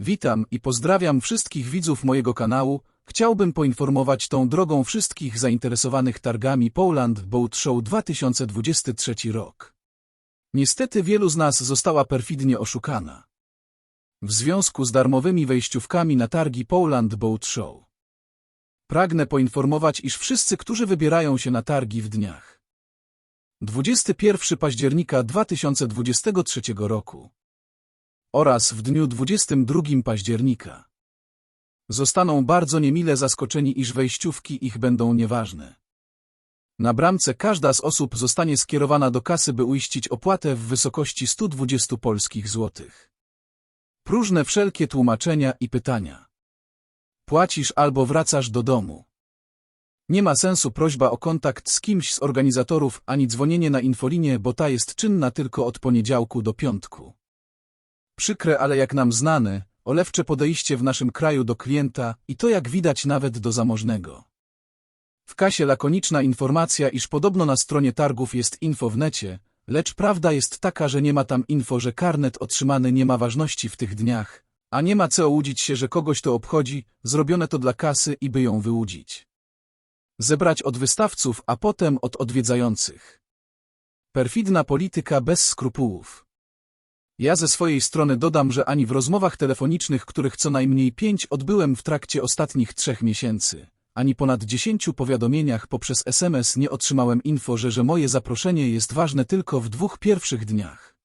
Witam i pozdrawiam wszystkich widzów mojego kanału. Chciałbym poinformować tą drogą wszystkich zainteresowanych targami Poland Boat Show 2023 rok. Niestety wielu z nas została perfidnie oszukana. W związku z darmowymi wejściówkami na targi Poland Boat Show. Pragnę poinformować, iż wszyscy, którzy wybierają się na targi w dniach 21 października 2023 roku oraz w dniu 22 października zostaną bardzo niemile zaskoczeni, iż wejściówki ich będą nieważne. Na bramce każda z osób zostanie skierowana do kasy, by uiścić opłatę w wysokości 120 polskich złotych. Próżne wszelkie tłumaczenia i pytania. Płacisz albo wracasz do domu. Nie ma sensu prośba o kontakt z kimś z organizatorów ani dzwonienie na infolinię, bo ta jest czynna tylko od poniedziałku do piątku. Przykre, ale jak nam znane, olewcze podejście w naszym kraju do klienta i to jak widać nawet do zamożnego. W kasie lakoniczna informacja, iż podobno na stronie targów jest info w necie, lecz prawda jest taka, że nie ma tam info, że karnet otrzymany nie ma ważności w tych dniach, a nie ma co łudzić się, że kogoś to obchodzi, zrobione to dla kasy i by ją wyłudzić. Zebrać od wystawców, a potem od odwiedzających. Perfidna polityka bez skrupułów. Ja ze swojej strony dodam, że ani w rozmowach telefonicznych, których co najmniej pięć odbyłem w trakcie ostatnich trzech miesięcy, ani ponad dziesięciu powiadomieniach poprzez SMS nie otrzymałem info, że, że moje zaproszenie jest ważne tylko w dwóch pierwszych dniach.